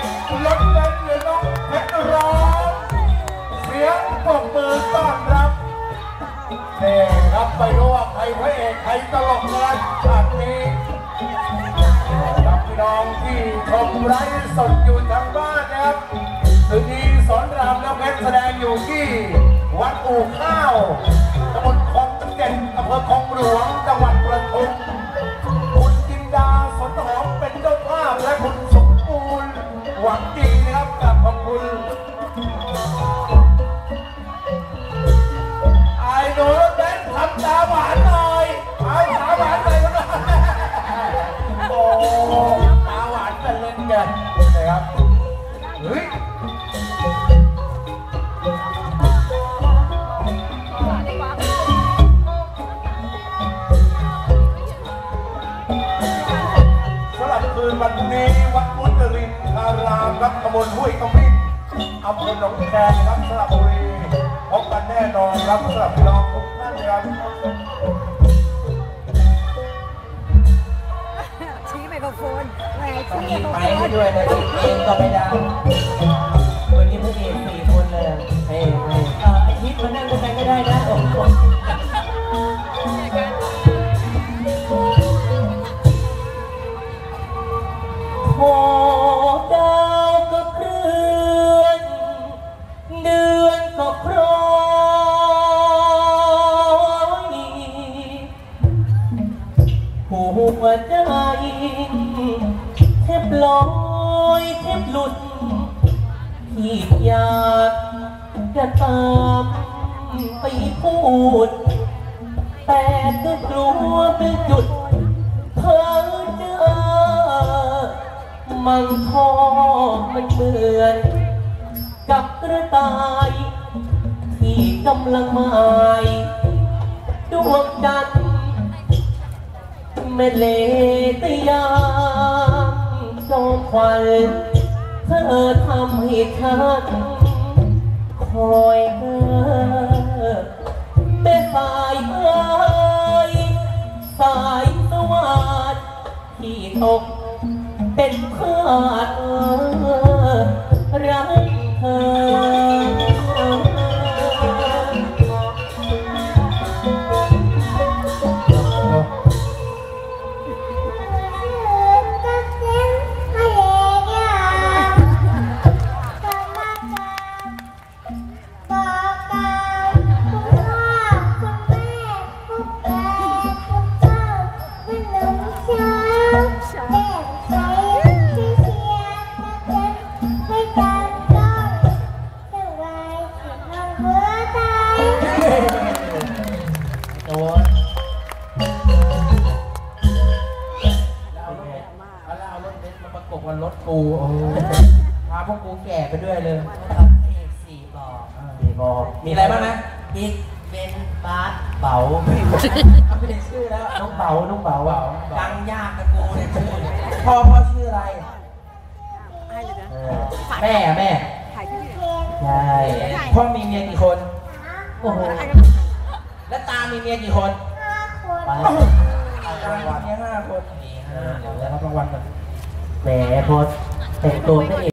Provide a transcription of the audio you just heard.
งรถเล่นหรือน้อพชรร้องเสียงปรบมือต้อนรับเด็รับไปด้วยใครพระอใครตลกเลยฉากนี้กับน้องที่ชมไร้สดอยู่ทางบ้านนับคืนีสอนรามแล้วเพชรแสดงอยู่ที่วัดอู่ข้าว หวานเป็นเล่นกันนะครับเฮ้ยสำหรับคืนวันนี้วัดมุจรินทารามรับตำบลห้วยขมิ้นอำเภอหนองแคครับสระบุรีพบกันแน่นอนครับสำหรับพี่น้องทุกท่านครับ มีไปให้ด้วยนะเองก็ไม่ได้ ลอยแทบหลุดที่อยากจะตามไปพูด แต่ก็กลัวเป็นจุดเพ้อเจอมันทอมันเหมือน กับกระต่าย ที่กำลังหมายดวงจันทร์ไม่เลตยา จอมควันเธอทำให้ฉันคอยเธอแม่สายเอ้ยสายสวัสดที่ตกเป็นเพื่อน ประกบกับรถกูโอ้โหพาพวกกูแก่ไปด้วยเลยทำให้สี่บอกดีบอกมีอะไรบ้างนะอีกเป็นบาสเบาเอาไปเรียนชื่อแล้วน้องเบาน้องเบาเบาดังยากตะกูเนี่ยชื่อเนี่ยพ่อพ่อชื่ออะไรให้เลยนะเออแม่อะแม่ถ่ายที่นี่ใช่พ่อมีเมียกี่คนโอ้โหถ่ายกันและตามีเมียกี่คนไปตามีเมียห้าคนมีห้าเดี๋ยวรับรางวัลก่อน แหมพอแต่งตัวไม่เอก